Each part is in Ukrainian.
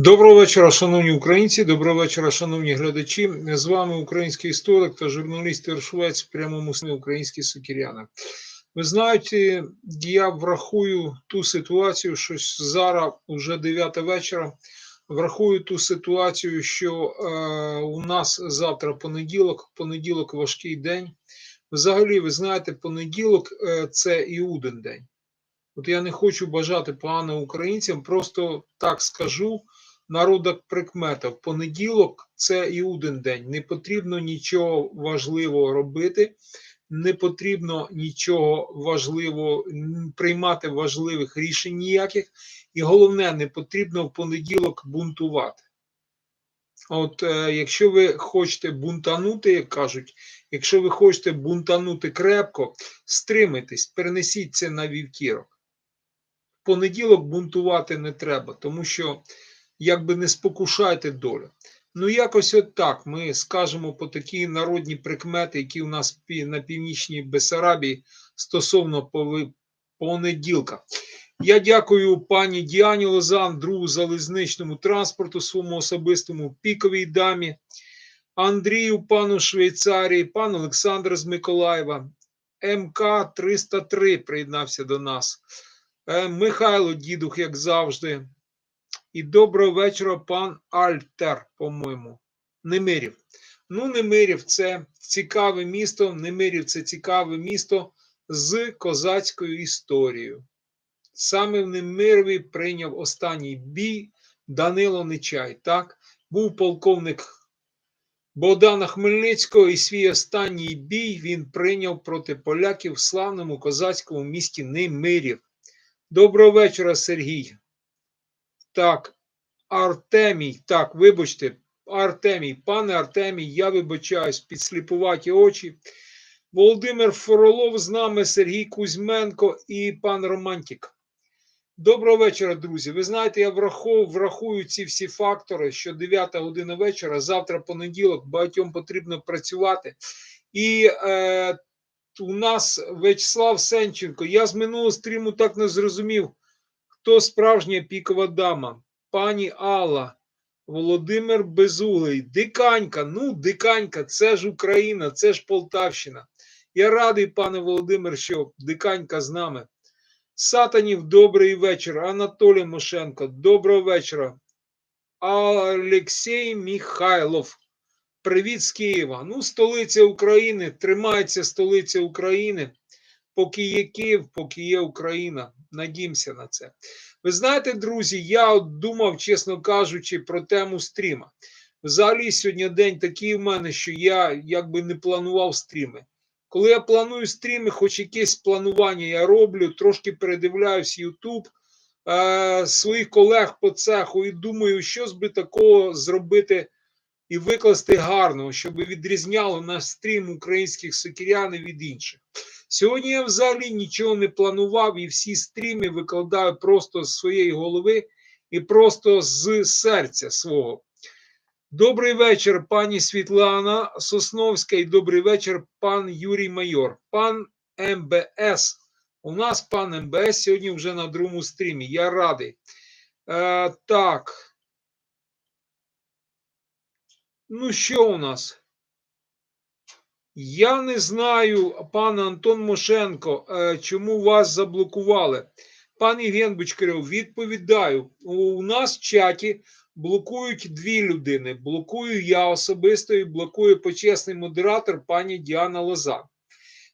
Доброго вечора, шановні українці. Доброго вечора, шановні глядачі. З вами український історик та журналіст Іршовець в прямому сні українські сукіряни. Ви знаєте, я врахую ту ситуацію, що зараз вже 9 вечора. Врахую ту ситуацію, що е, у нас завтра понеділок, понеділок важкий день. Взагалі, ви знаєте, понеділок е, це Іудин день. От я не хочу бажати погано українцям, просто так скажу. Народок прикмета. В понеділок це Іудин день. Не потрібно нічого важливого робити, не потрібно нічого важливого приймати важливих рішень ніяких. І головне, не потрібно в понеділок бунтувати. От е, якщо ви хочете бунтанути, як кажуть, якщо ви хочете бунтанути крепко, стримайтесь, перенесіть це на вівтірок. В понеділок бунтувати не треба, тому що якби не спокушайте долю. Ну, якось от так ми скажемо по такі народні прикмети, які у нас на північній Бесарабії стосовно понеділка. Я дякую пані Діані Лозан, другу залізничному транспорту, своєму особистому піковій дамі, Андрію, пану Швейцарії, пан Олександр з Миколаєва, МК 303 приєднався до нас. Е, Михайло Дідух, як завжди. І доброго вечора, пан Альтер, по-моєму. Немирів. Ну, Немирів це цікаве місто. Немирів це цікаве місто з козацькою історією. Саме в Немирові прийняв останній бій Данило Нечай. Так, був полковник Богдана Хмельницького, і свій останній бій він прийняв проти поляків в славному козацькому місті Немирів. Доброго вечора, Сергій. Так, Артемій, так, вибачте, Артемій, пане Артемій, я вибачаюсь, підсліпуваті очі. Володимир Фролов з нами, Сергій Кузьменко і пан Романтік. Доброго вечора, друзі. Ви знаєте, я врахую, врахую ці всі фактори, що 9 година вечора, завтра понеділок, багатьом потрібно працювати. І е, у нас Вячеслав Сенченко. Я з минулого стріму так не зрозумів, хто справжня пікова дама. Пані Алла, Володимир Безуглий, Диканька. Ну, Диканька, це ж Україна, це ж Полтавщина. Я радий, пане Володимир, що Диканька з нами. Сатанів, добрий вечір. Анатолій Мошенко, доброго вечора. Олексій Михайлов. Привіт з Києва. Ну, столиця України. Тримається столиця України. Поки є Київ, поки є Україна. Надімся на це. Ви знаєте, друзі, я от думав, чесно кажучи, про тему стріма. Взагалі, сьогодні день такий в мене, що я якби не планував стріми. Коли я планую стріми, хоч якесь планування я роблю, трошки передивляюсь YouTube е, своїх колег по цеху і думаю, що би такого зробити і викласти гарного, щоб відрізняло наш стрім українських сокірянів від інших. Сьогодні я взагалі нічого не планував і всі стріми викладаю просто з своєї голови і просто з серця свого. Добрий вечір, пані Світлана Сосновська, і добрий вечір, пан Юрій Майор. Пан МБС. У нас пан МБС сьогодні вже на другому стрімі. Я радий. Е, Так. Ну, що у нас? Я не знаю, пане Антон Мошенко, е, чому вас заблокували. Пан Євген Бочкарев, відповідаю. У нас в чаті блокують дві людини. Блокую я особисто і блокує почесний модератор пані Діана Лоза.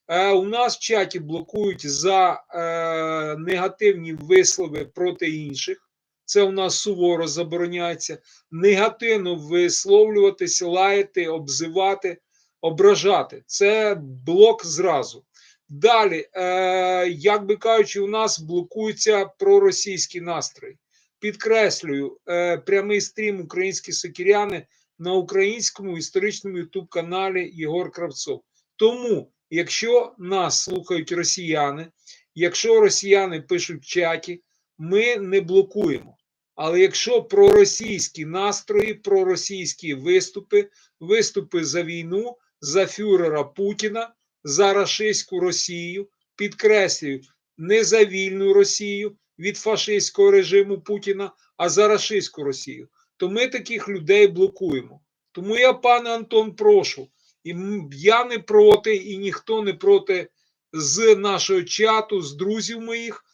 Е, у нас в чаті блокують за е, негативні вислови проти інших. Це у нас суворо забороняється. Негативно висловлюватися, лаяти, обзивати ображати. Це блок зразу. Далі, е, як би кажучи, у нас блокуються проросійські настрої. Підкреслюю, е, прямий стрім українські сокіряни на українському історичному ютуб-каналі Єгор Кравцов. Тому, якщо нас слухають росіяни, якщо росіяни пишуть чаті, ми не блокуємо. Але якщо проросійські настрої, проросійські виступи, виступи за війну, за фюрера Путіна, за рашистську Росію, підкреслюю, не за вільну Росію від фашистського режиму Путіна, а за рашистську Росію. то ми таких людей блокуємо. Тому я, пане Антон, прошу, і я не проти, і ніхто не проти з нашого чату, з друзів моїх,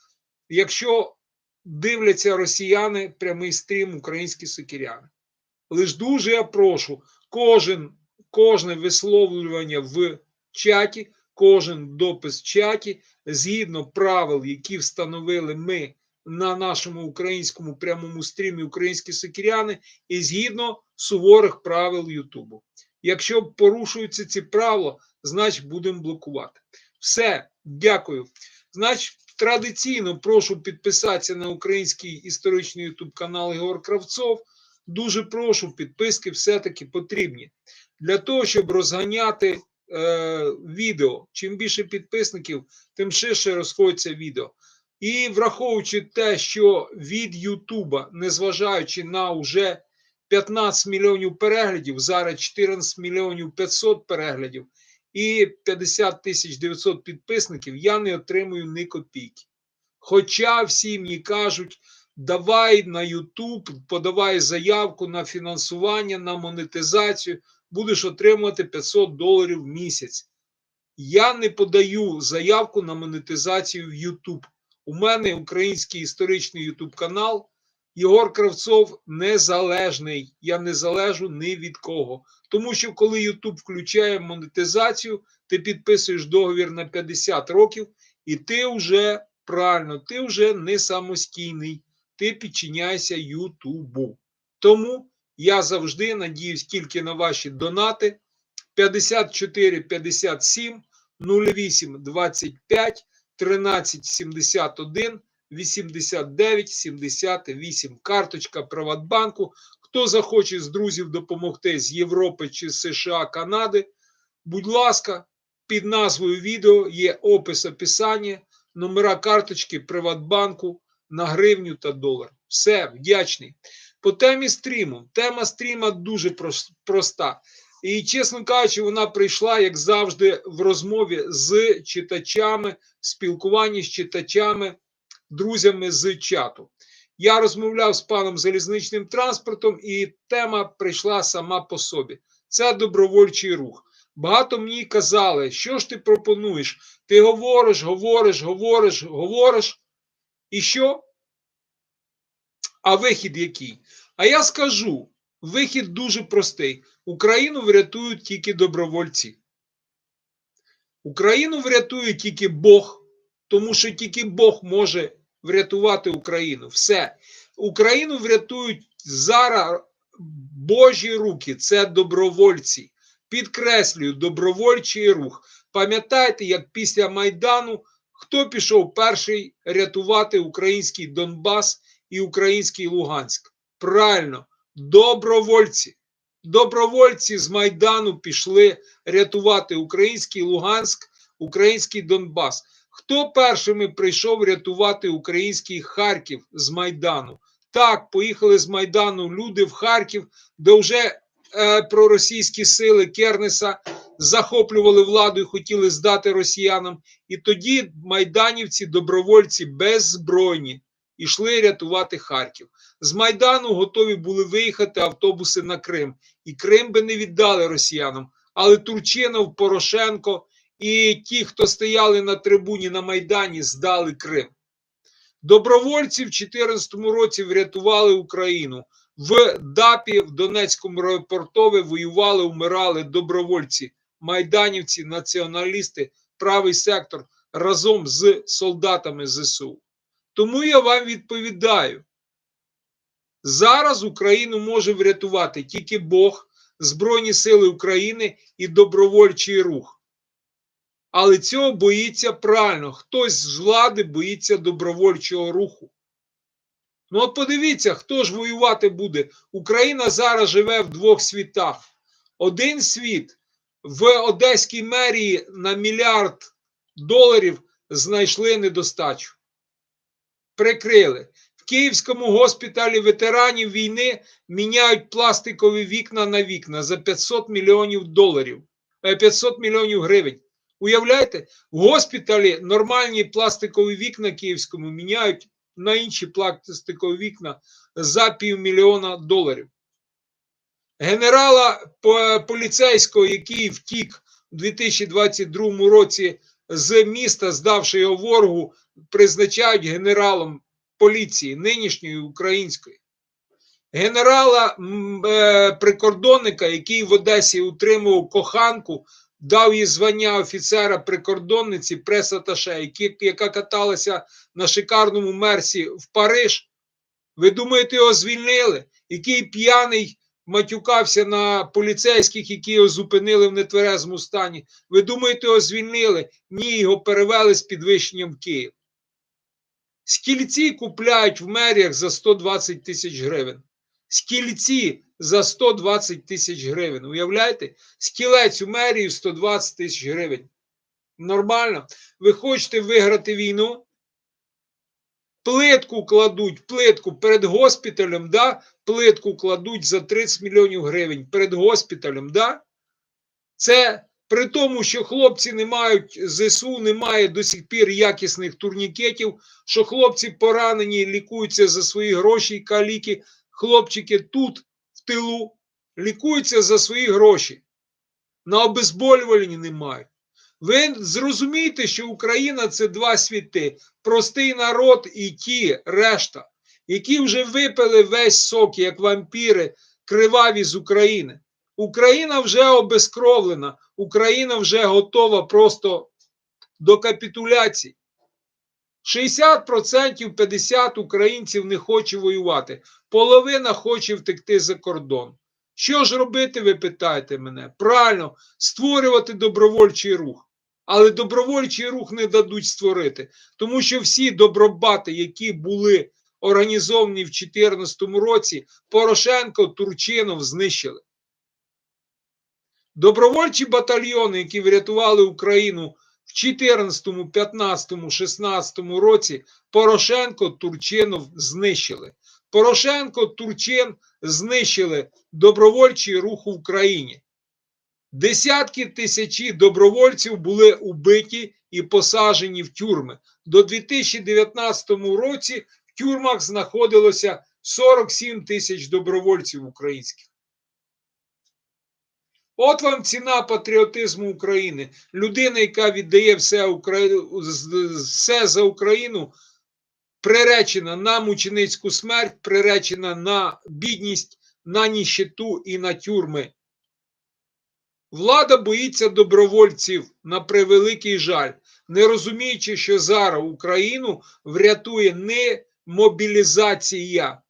якщо дивляться росіяни прямий стрім українські сокиряни. Лиш дуже я прошу, кожен, кожне висловлювання в чаті, кожен допис в чаті, згідно правил, які встановили ми на нашому українському прямому стрімі Українські сокиряни, і згідно суворих правил Ютубу. Якщо порушуються ці правила, значить будемо блокувати. Все, дякую. Значить, традиційно прошу підписатися на український історичний ютуб канал Ігор Кравцов. Дуже прошу, підписки все-таки потрібні для того, щоб розганяти е, відео. Чим більше підписників, тим ширше розходиться відео. І враховуючи те, що від Ютуба, незважаючи на вже 15 мільйонів переглядів, зараз 14 мільйонів 500 переглядів і 50 тисяч 900 підписників, я не отримую ні копійки. Хоча всі мені кажуть, давай на Ютуб, подавай заявку на фінансування, на монетизацію, будеш отримувати 500 доларів в місяць. Я не подаю заявку на монетизацію в Ютуб. У мене український історичний Ютуб канал. Єгор Кравцов незалежний. Я не залежу ні від кого. Тому що коли Ютуб включає монетизацію, ти підписуєш договір на 50 років, і ти вже правильно, ти вже не самостійний, ти підчиняєшся Ютубу. Тому я завжди надіюсь тільки на ваші донати 54 57 08 25 13 71 89 78. Карточка Приватбанку. Хто захоче з друзів допомогти з Європи чи США, Канади, будь ласка, під назвою відео є опис описання, номера карточки Приватбанку на гривню та долар. Все, вдячний. По темі стріму. Тема стріма дуже проста. І, чесно кажучи, вона прийшла, як завжди, в розмові з читачами, спілкуванні з читачами, друзями з чату. Я розмовляв з паном залізничним транспортом, і тема прийшла сама по собі. Це добровольчий рух. Багато мені казали, що ж ти пропонуєш? Ти говориш, говориш, говориш, говориш. І що? А вихід який? А я скажу: вихід дуже простий. Україну врятують тільки добровольці. Україну врятує тільки Бог, тому що тільки Бог може врятувати Україну. Все. Україну врятують зараз Божі руки, це добровольці. Підкреслюю, добровольчий рух. Пам'ятаєте, як після Майдану хто пішов перший рятувати український Донбас і український Луганськ? Правильно, добровольці. Добровольці з Майдану пішли рятувати український Луганськ, український Донбас. Хто першими прийшов рятувати український Харків з Майдану? Так, поїхали з Майдану люди в Харків, де вже е, проросійські сили Кернеса захоплювали владу і хотіли здати росіянам. І тоді майданівці, добровольці беззбройні, йшли рятувати Харків. З Майдану готові були виїхати автобуси на Крим. І Крим би не віддали росіянам. Але Турчинов, Порошенко і ті, хто стояли на трибуні на Майдані, здали Крим. Добровольці в 2014 році врятували Україну. В ДАПі, в Донецькому аеропортові воювали, вмирали добровольці, майданівці, націоналісти, правий сектор разом з солдатами ЗСУ. Тому я вам відповідаю: зараз Україну може врятувати тільки Бог, Збройні Сили України і добровольчий рух. Але цього боїться правильно. Хтось з влади боїться добровольчого руху. Ну, от подивіться, хто ж воювати буде. Україна зараз живе в двох світах. Один світ в Одеській мерії на мільярд доларів знайшли недостачу. Прикрили. В Київському госпіталі ветеранів війни міняють пластикові вікна на вікна за 500 мільйонів доларів, е, 500 мільйонів гривень. Уявляєте, в госпіталі нормальні пластикові вікна київському міняють на інші пластикові вікна за півмільйона доларів. генерала поліцейського, який втік у 2022 році з міста, здавши його ворогу, призначають генералом поліції нинішньої української. Генерала е, прикордонника, який в Одесі утримував коханку, дав їй звання офіцера прикордонниці, прес-аташе, яка каталася на шикарному мерсі в Париж. Ви думаєте, його звільнили? Який п'яний матюкався на поліцейських, які його зупинили в нетверезому стані? Ви думаєте, його звільнили? Ні, його перевели з підвищенням в Київ. Скільці купляють в меріях за 120 тисяч гривень. Скільці за 120 тисяч гривень. Уявляєте? Скілець у мерію 120 тисяч гривень. Нормально. Ви хочете виграти війну? Плитку кладуть, плитку перед госпіталем, да? плитку кладуть за 30 мільйонів гривень перед госпіталем, да? Це при тому, що хлопці не мають, ЗСУ немає до сих пір якісних турнікетів, що хлопці поранені, лікуються за свої гроші, каліки, хлопчики тут, в тилу, лікуються за свої гроші. На обезболювальні не мають. Ви зрозумієте, що Україна це два світи: простий народ і ті решта, які вже випили весь сок, як вампіри, криваві з України. Україна вже обезкровлена, Україна вже готова просто до капітуляції. 60% 50 українців не хоче воювати, половина хоче втекти за кордон. Що ж робити, ви питаєте мене? Правильно, створювати добровольчий рух. Але добровольчий рух не дадуть створити, тому що всі добробати, які були організовані в 2014 році, Порошенко, Турчинов знищили. Добровольчі батальйони, які врятували Україну в 14, 15, 16 році, Порошенко, Турчинов знищили. Порошенко, Турчин знищили добровольчий рух в Україні. Десятки тисячі добровольців були убиті і посаджені в тюрми. До 2019 році в тюрмах знаходилося 47 тисяч добровольців українських. От вам ціна патріотизму України. Людина, яка віддає все, Украї... все за Україну, приречена на мученицьку смерть, приречена на бідність, на ніщету і на тюрми. Влада боїться добровольців на превеликий жаль, не розуміючи, що зараз Україну врятує не мобілізація,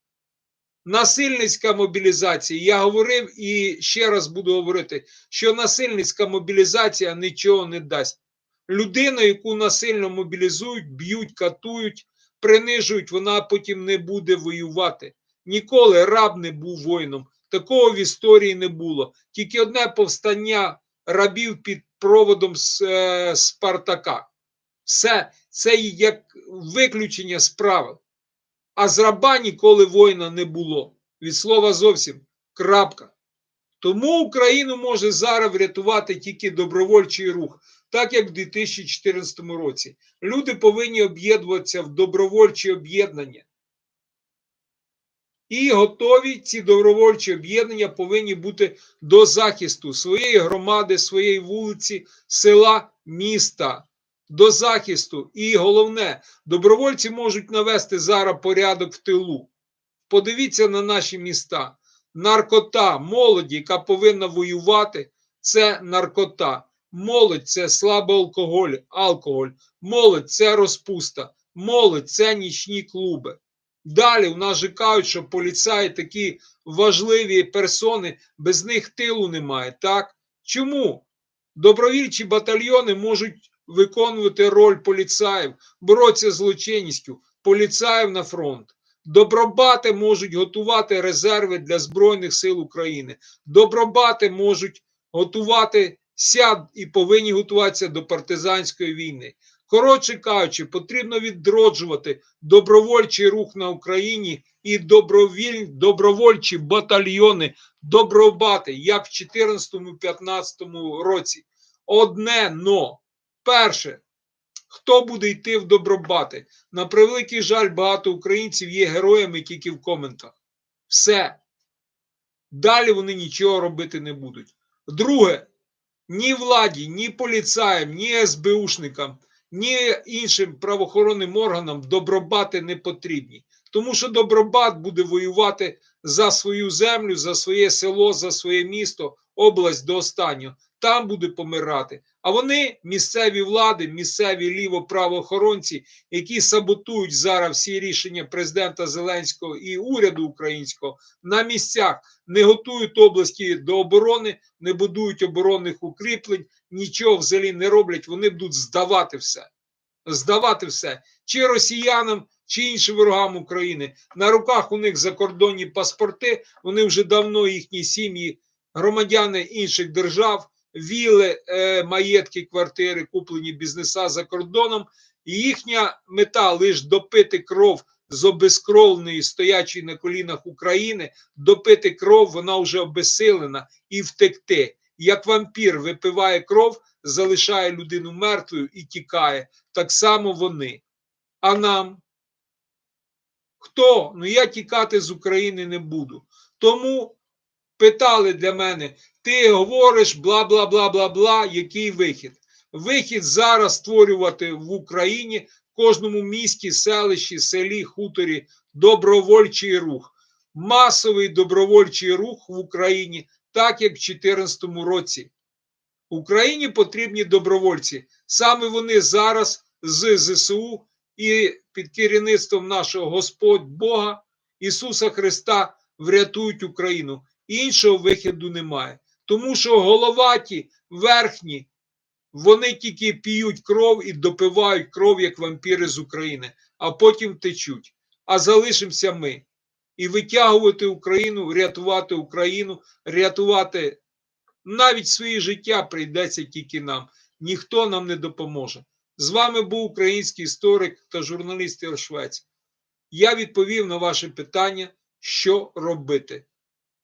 насильницька мобілізація. Я говорив і ще раз буду говорити, що насильницька мобілізація нічого не дасть. Людина, яку насильно мобілізують, б'ють, катують, принижують, вона потім не буде воювати. Ніколи раб не був воїном. Такого в історії не було. Тільки одне повстання рабів під проводом е, Спартака. Все це як виключення з правил. А з раба ніколи воїна не було. Від слова зовсім крапка. Тому Україну може зараз врятувати тільки добровольчий рух, так як в 2014 році. Люди повинні об'єднуватися в добровольчі об'єднання. І готові ці добровольчі об'єднання повинні бути до захисту своєї громади, своєї вулиці, села, міста. До захисту. І головне, добровольці можуть навести зараз порядок в тилу. Подивіться на наші міста. Наркота, молоді, яка повинна воювати, це наркота. Молодь це слабий алкоголь, алкоголь. Молодь це розпуста. Молодь це нічні клуби. Далі в нас же кажуть, що поліцаї такі важливі персони, без них тилу немає. Так? Чому? Добровільчі батальйони можуть виконувати роль поліцаїв, боротися з злочинністю, поліцаїв на фронт. Добробати можуть готувати резерви для Збройних сил України. Добробати можуть готувати сяд і повинні готуватися до партизанської війни. Коротше кажучи, потрібно відроджувати добровольчий рух на Україні і добровольчі батальйони, добробати, як в 2014-2015 році. Одне но. Перше, хто буде йти в добробати? На превеликий жаль, багато українців є героями тільки в коментах. Все. Далі вони нічого робити не будуть. Друге, ні владі, ні поліцаям, ні СБУшникам, ні іншим правоохоронним органам добробати не потрібні. Тому що добробат буде воювати за свою землю, за своє село, за своє місто, область до останнього. Там буде помирати. А вони місцеві влади, місцеві ліво-правоохоронці, які саботують зараз всі рішення президента Зеленського і уряду українського на місцях, не готують області до оборони, не будують оборонних укріплень, нічого взагалі не роблять. Вони будуть здавати все. Здавати все чи росіянам, чи іншим ворогам України. На руках у них закордонні паспорти. Вони вже давно їхні сім'ї, громадяни інших держав, віли, е, маєтки, квартири, куплені бізнеса за кордоном. Їхня мета лише допити кров з обезкровленої, стоячої на колінах України, допити кров, вона вже обезсилена, і втекти. Як вампір випиває кров, залишає людину мертвою і тікає. Так само вони. А нам? Хто? Ну я тікати з України не буду. Тому питали для мене: ти говориш бла бла бла бла бла, який вихід? Вихід зараз створювати в Україні в кожному місті, селищі, селі, хуторі добровольчий рух. Масовий добровольчий рух в Україні, так як в 2014 році. Україні потрібні добровольці. Саме вони зараз з ЗСУ і під керівництвом нашого Господь Бога Ісуса Христа врятують Україну. Іншого виходу немає. Тому що головаті, верхні, вони тільки п'ють кров і допивають кров, як вампіри з України, а потім течуть. А залишимося ми. І витягувати Україну, рятувати Україну, рятувати навіть своє життя прийдеться тільки нам. Ніхто нам не допоможе. З вами був український історик та журналіст Ір Швець. Я відповів на ваше питання, що робити.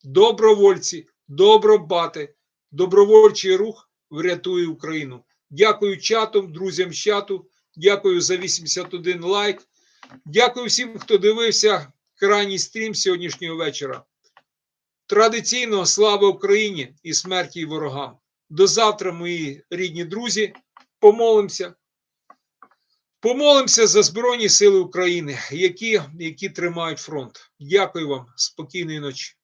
Добровольці, добробати, добровольчий рух врятує Україну. Дякую чатам, друзям чату. Дякую за 81 лайк. Дякую всім, хто дивився крайній стрім сьогоднішнього вечора. Традиційно слава Україні і смерті ворогам. До завтра, мої рідні друзі. Помолимося. Помолимося за Збройні Сили України, які, які тримають фронт. Дякую вам. Спокійної ночі.